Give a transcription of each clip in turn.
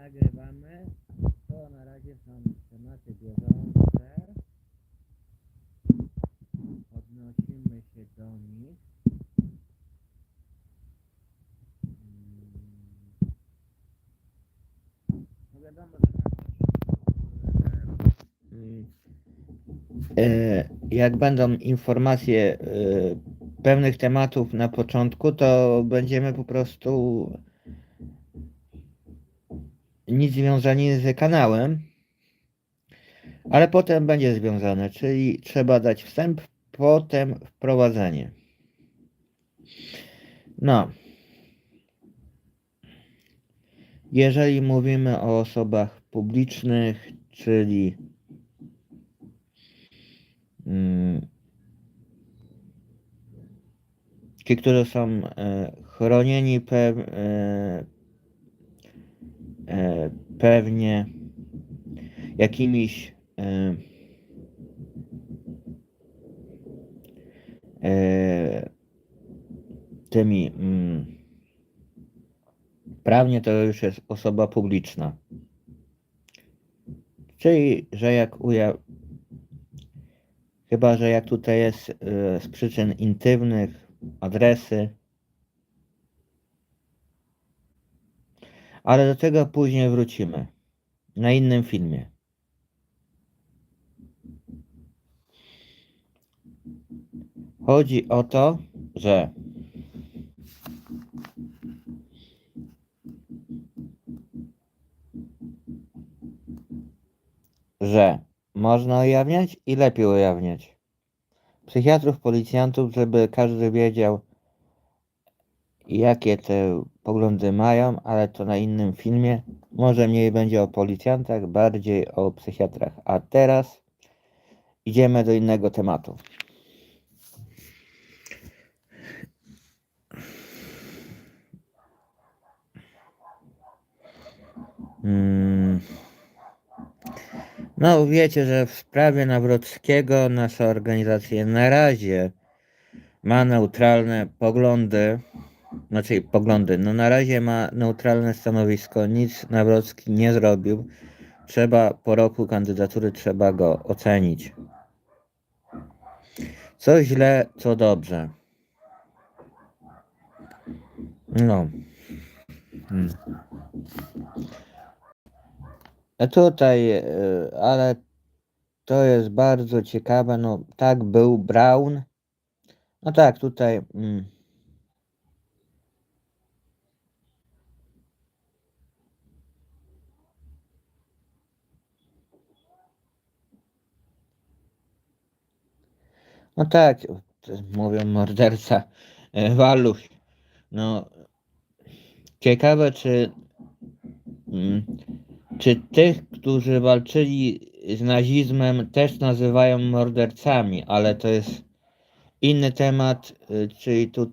nagrywamy, to na razie są tematy bieżące. Odnosimy się do nich. Mm. No wiadomo, że e, jak będą informacje e, pewnych tematów na początku, to będziemy po prostu nic związani z kanałem, ale potem będzie związane, czyli trzeba dać wstęp, potem wprowadzenie. No. Jeżeli mówimy o osobach publicznych, czyli mm, ci, którzy są e, chronieni pew, e, e, pewnie jakimiś e, e, tymi mm, prawnie to już jest osoba publiczna. Czyli, że jak uja... Chyba, że jak tutaj jest z przyczyn intymnych, adresy. Ale do tego później wrócimy. Na innym filmie. Chodzi o to, że że można ujawniać i lepiej ujawniać. Psychiatrów, policjantów, żeby każdy wiedział, jakie te poglądy mają, ale to na innym filmie. Może mniej będzie o policjantach, bardziej o psychiatrach. A teraz idziemy do innego tematu. Mm. No, wiecie, że w sprawie Nawrockiego nasza organizacja na razie ma neutralne poglądy, znaczy poglądy, no na razie ma neutralne stanowisko, nic Nawrocki nie zrobił. Trzeba po roku kandydatury trzeba go ocenić. Co źle, co dobrze. No. Hmm. A tutaj, e, ale to jest bardzo ciekawe. No, tak był Brown. No tak, tutaj. Mm, no tak, mówią morderca e, Waluch. No, ciekawe, czy. Mm, czy tych, którzy walczyli z nazizmem, też nazywają mordercami, ale to jest inny temat, y, czyli tu,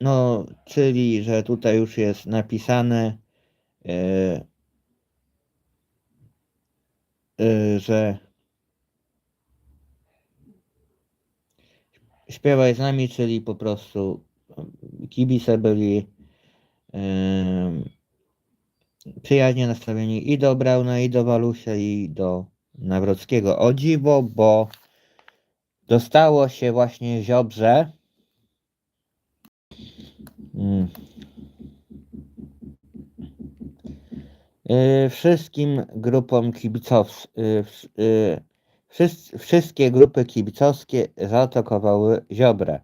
no, czyli, że tutaj już jest napisane, e, e, że śpiewaj z nami, czyli po prostu kibice byli em, przyjaźnie nastawieni i do Brauna, i do Walusia, i do Nawrockiego. O dziwo, bo dostało się właśnie Ziobrze. Mm. Y, Wszystkim grupom kibicowskim, wszystkie grupy kibicowskie zaatakowały Ziobrę.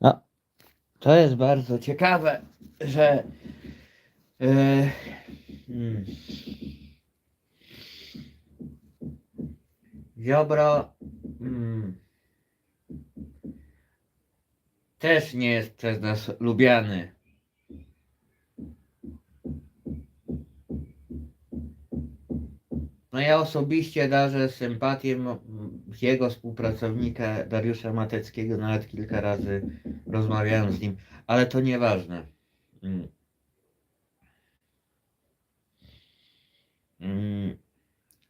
No, to jest bardzo ciekawe, że e, mm, Ziobro mm, też nie jest przez nas lubiany. No ja osobiście darzę sympatię jego współpracownika Dariusza Mateckiego, nawet kilka razy rozmawiałem z nim, ale to nieważne. Mm.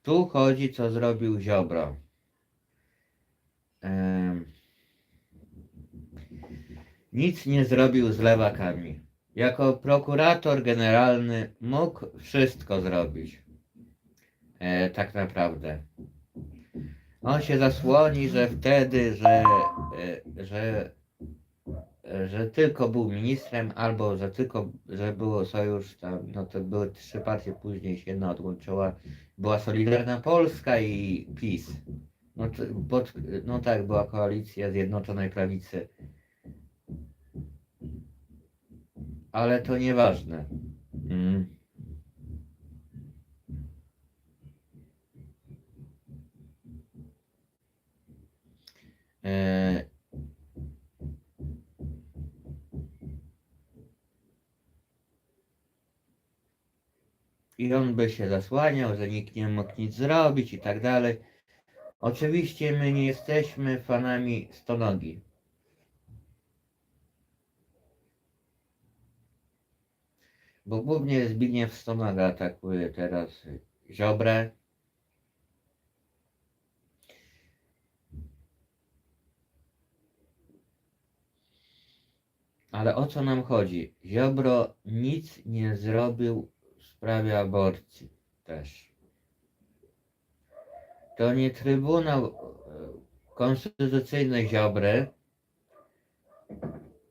Tu chodzi, co zrobił Ziobro. Nic nie zrobił z lewakami. Jako prokurator generalny mógł wszystko zrobić. E, tak naprawdę. On się zasłoni, że wtedy, że, e, że, że tylko był ministrem, albo że tylko, że było sojusz tam, no to były trzy partie, później się jedna odłączyła. Była Solidarna Polska i PiS. No, to, no tak, była koalicja Zjednoczonej Prawicy. Ale to nieważne. Mm. I on by się zasłaniał, że nikt nie mógł nic zrobić i tak dalej. Oczywiście my nie jesteśmy fanami stonogi. Bo głównie Zbigniew Stonoga atakuje teraz Ziobrę. Ale o co nam chodzi? Ziobro nic nie zrobił sprawie aborcji też. To nie Trybunał e, Konstytucyjny Ziobry,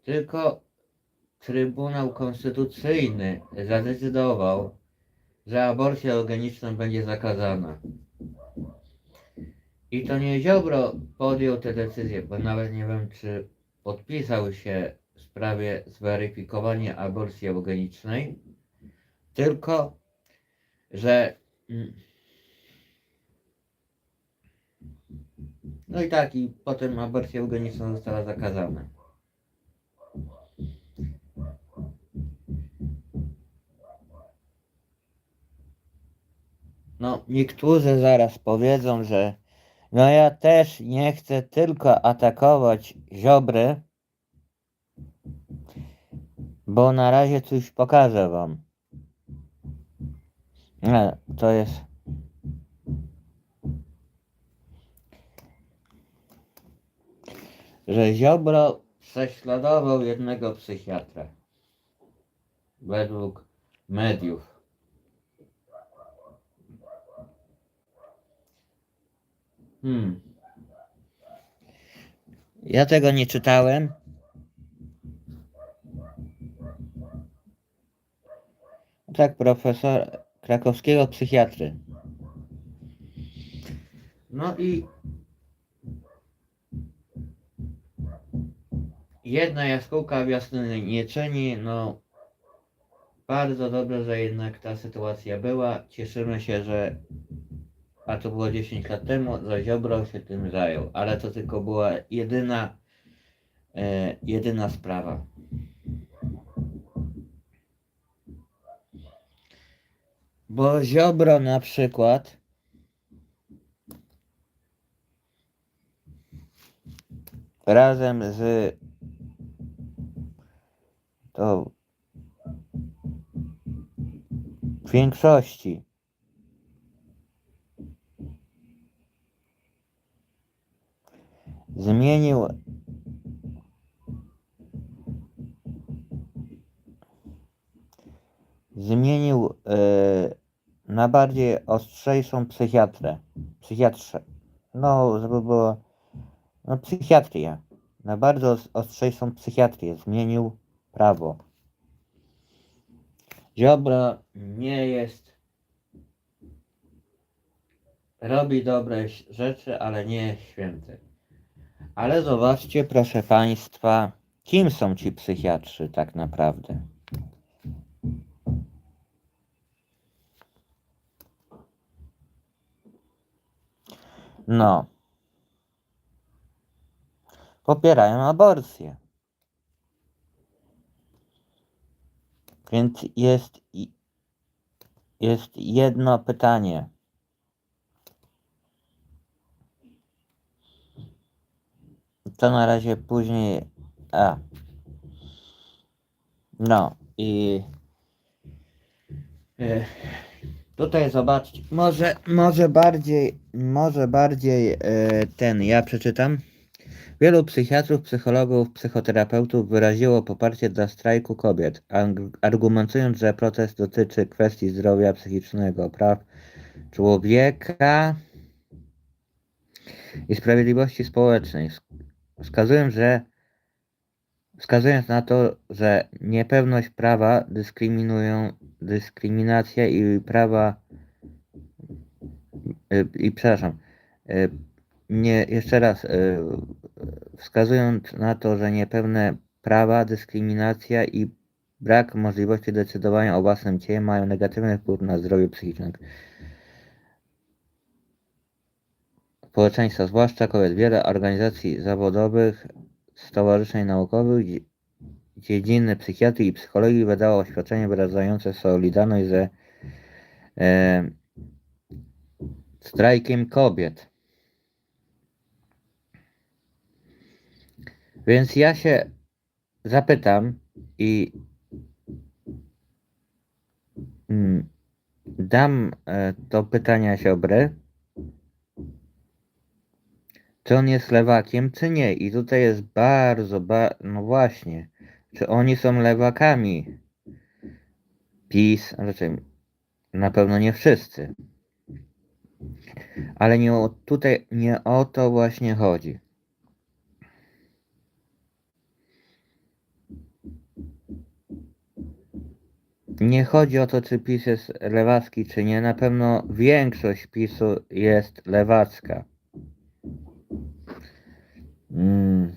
tylko Trybunał Konstytucyjny zadecydował, że aborcja eugeniczna będzie zakazana. I to nie Ziobro podjął tę decyzję, bo nawet nie wiem, czy podpisał się w sprawie zweryfikowania aborcji eugenicznej, tylko że. mm, No i tak, i potem aborcja eugeniczna została zakazana. No, niektórzy zaraz powiedzą, że no ja też nie chcę tylko atakować Ziobry, bo na razie coś pokażę wam. Nie, to jest... Że Ziobro prześladował jednego psychiatra. Według mediów. Hmm. Ja tego nie czytałem. Tak, profesor krakowskiego psychiatry. No i jedna jaskółka wiosny nie czyni, no bardzo dobrze, że jednak ta sytuacja była. Cieszymy się, że a to było 10 lat temu, że Ziobro się tym zajął, ale to tylko była jedyna e, jedyna sprawa. Bo Ziobro na przykład. Razem z to w większości. Zmienił zmienił e, na bardziej ostrzejszą psychiatrę. Psychiatrze. No, żeby było. No, psychiatrię. Na bardzo os- ostrzejszą psychiatrię. Zmienił prawo. Ziobro nie jest. Robi dobre rzeczy, ale nie jest święty. Ale zobaczcie, proszę Państwa, kim są ci psychiatrzy tak naprawdę. No. Popierają aborcję. Więc jest, jest jedno pytanie. To na razie później. A. No i. e, Tutaj zobaczcie, może, może bardziej, może bardziej e, ten, ja przeczytam. Wielu psychiatrów, psychologów, psychoterapeutów wyraziło poparcie dla strajku kobiet, argumentując, że protest dotyczy kwestii zdrowia psychicznego, praw człowieka i sprawiedliwości społecznej. Wskazując, że wskazując na to, że niepewność prawa dyskryminują dyskryminacja i prawa y, i przepraszam y, nie jeszcze raz y, wskazując na to, że niepewne prawa, dyskryminacja i brak możliwości decydowania o własnym ciele mają negatywny wpływ na zdrowie psychiczne społeczeństwa, zwłaszcza kobiet. Wiele organizacji zawodowych, stowarzyszeń naukowych, dzie- dziedziny psychiatrii i psychologii wydało oświadczenie wyrażające solidarność ze e, strajkiem kobiet. Więc ja się zapytam i mm, dam e, to pytania Siobry, czy on jest lewakiem, czy nie. I tutaj jest bardzo, ba no właśnie, czy oni są lewakami. PiS, raczej na pewno nie wszyscy. Ale nie o, tutaj nie o to właśnie chodzi. Nie chodzi o to, czy PiS jest lewacki, czy nie. Na pewno większość PiSu jest lewacka. Mm.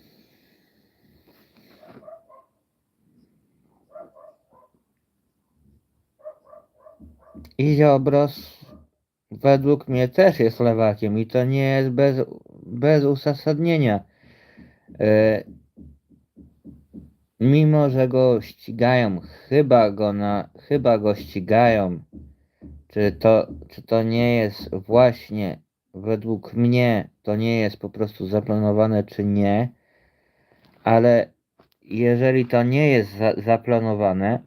I Ziobros według mnie też jest lewakiem i to nie jest bez, bez uzasadnienia. E, mimo, że go ścigają, chyba go na, chyba go ścigają, czy to, czy to nie jest właśnie według mnie to nie jest po prostu zaplanowane, czy nie, ale jeżeli to nie jest za, zaplanowane,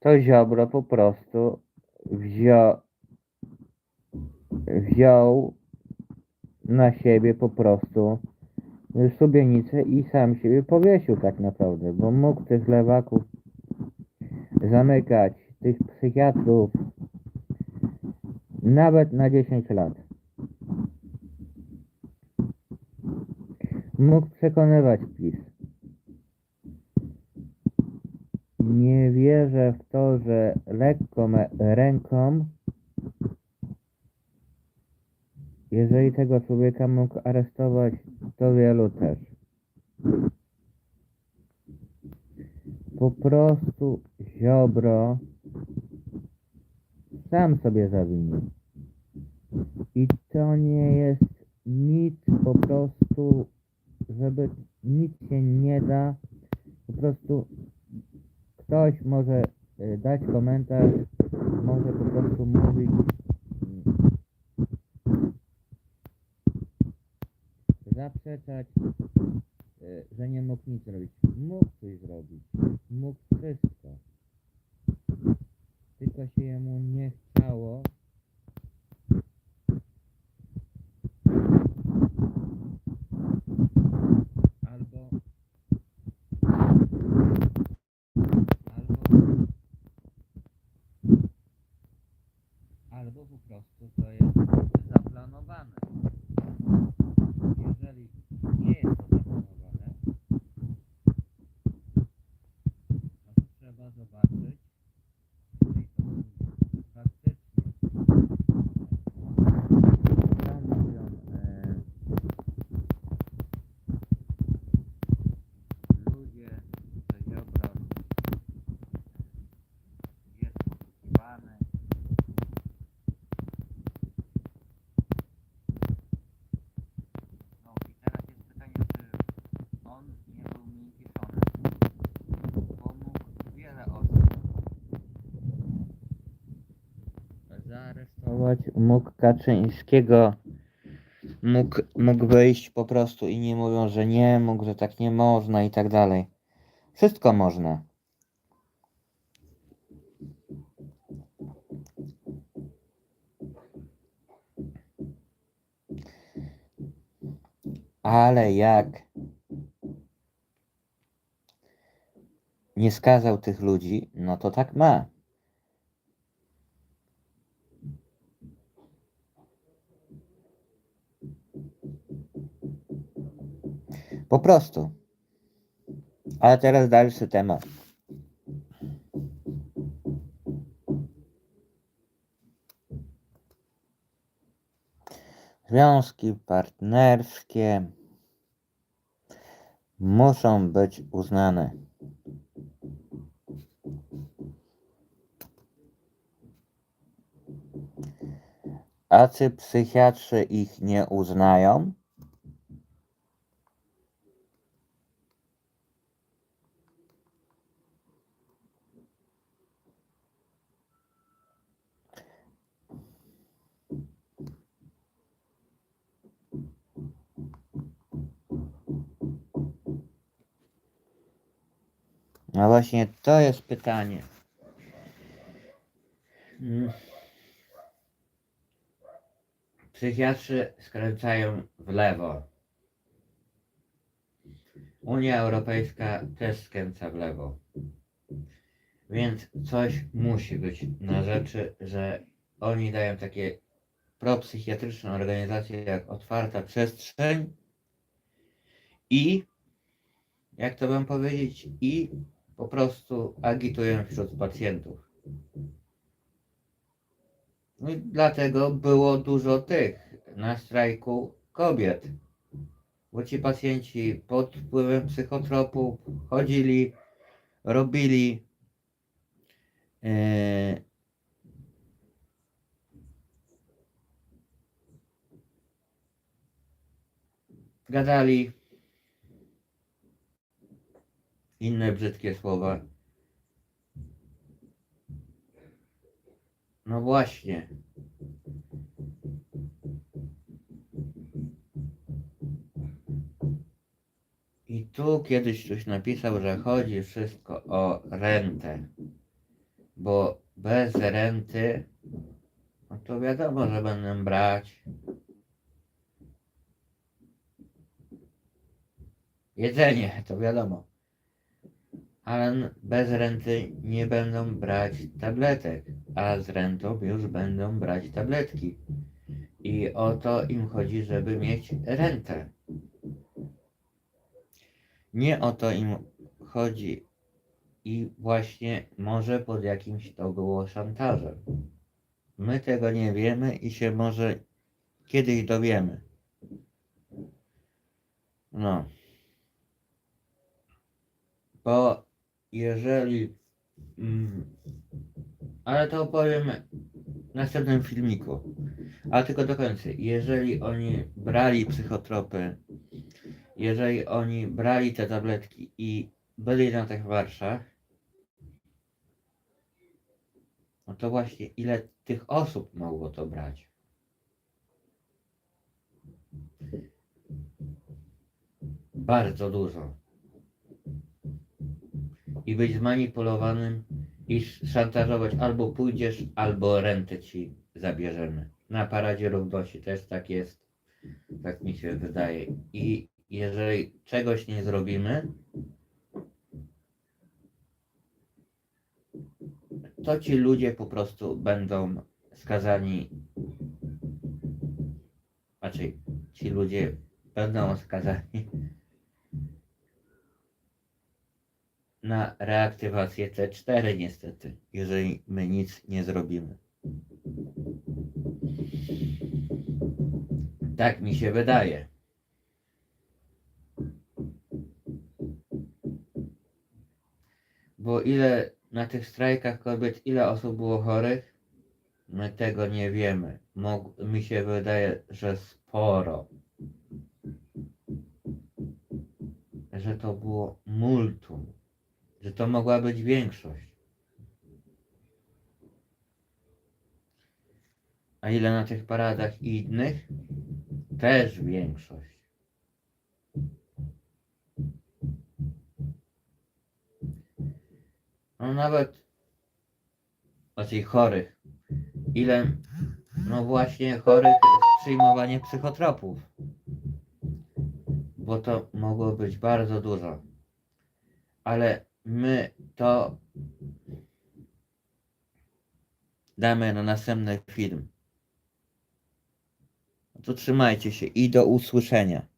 to Ziobro po prostu wziął, wziął na siebie po prostu szubienicę i sam siebie powiesił tak naprawdę, bo mógł tych lewaków zamykać, tych psychiatrów nawet na 10 lat. Mógł przekonywać PiS. Nie wierzę w to, że lekką ręką, jeżeli tego człowieka mógł aresztować, to wielu też. Po prostu Ziobro sam sobie zawinił. I to nie jest nic po prostu, żeby nic się nie da. Po prostu ktoś może y, dać komentarz, może po prostu mówić, zaprzeczać, y, że nie mógł nic zrobić. Mógł coś zrobić, mógł wszystko. Tylko się jemu nie chciało. mógł Kaczyńskiego mógł, mógł wyjść po prostu i nie mówią, że nie mógł, że tak nie można i tak dalej. Wszystko można. Ale jak nie skazał tych ludzi, no to tak ma. Po prostu. Ale teraz dalszy temat. Związki partnerskie muszą być uznane. A czy psychiatrzy ich nie uznają? No właśnie, to jest pytanie. Mm. Psychiatrzy skręcają w lewo. Unia Europejska też skręca w lewo. Więc coś musi być na rzeczy, że oni dają takie propsychiatryczne organizacje jak Otwarta Przestrzeń i jak to bym powiedzieć, i po prostu agitują wśród pacjentów. No i dlatego było dużo tych na strajku kobiet. Bo ci pacjenci pod wpływem psychotropów chodzili, robili e, gadali inne brzydkie słowa. No właśnie. I tu kiedyś ktoś napisał, że chodzi wszystko o rentę. Bo bez renty, no to wiadomo, że będą brać jedzenie, to wiadomo. Ale bez renty nie będą brać tabletek, a z rentą już będą brać tabletki. I o to im chodzi, żeby mieć rentę. Nie o to im chodzi. I właśnie może pod jakimś to było szantażem. My tego nie wiemy i się może kiedyś dowiemy. No. Bo jeżeli. Mm, ale to opowiem w następnym filmiku. Ale tylko do końca. Jeżeli oni brali psychotropy, jeżeli oni brali te tabletki i byli na tych warszach, no to właśnie ile tych osób mogło to brać? Bardzo dużo. I być zmanipulowanym i sz- szantażować albo pójdziesz, albo rentę ci zabierzemy. Na paradzie równości też tak jest. Tak mi się wydaje. I jeżeli czegoś nie zrobimy, to ci ludzie po prostu będą skazani. Znaczy, ci ludzie będą skazani na reaktywację T4 niestety, jeżeli my nic nie zrobimy. Tak mi się wydaje. Bo ile na tych strajkach kobiet, ile osób było chorych? My tego nie wiemy. Mog, mi się wydaje, że sporo. Że to było multum. Że to mogła być większość. A ile na tych paradach innych? Też większość. No nawet o tych chorych. Ile, no właśnie chorych przyjmowanie psychotropów. bo to mogło być bardzo dużo. Ale my to damy na następny film. No To trzymajcie się i do usłyszenia.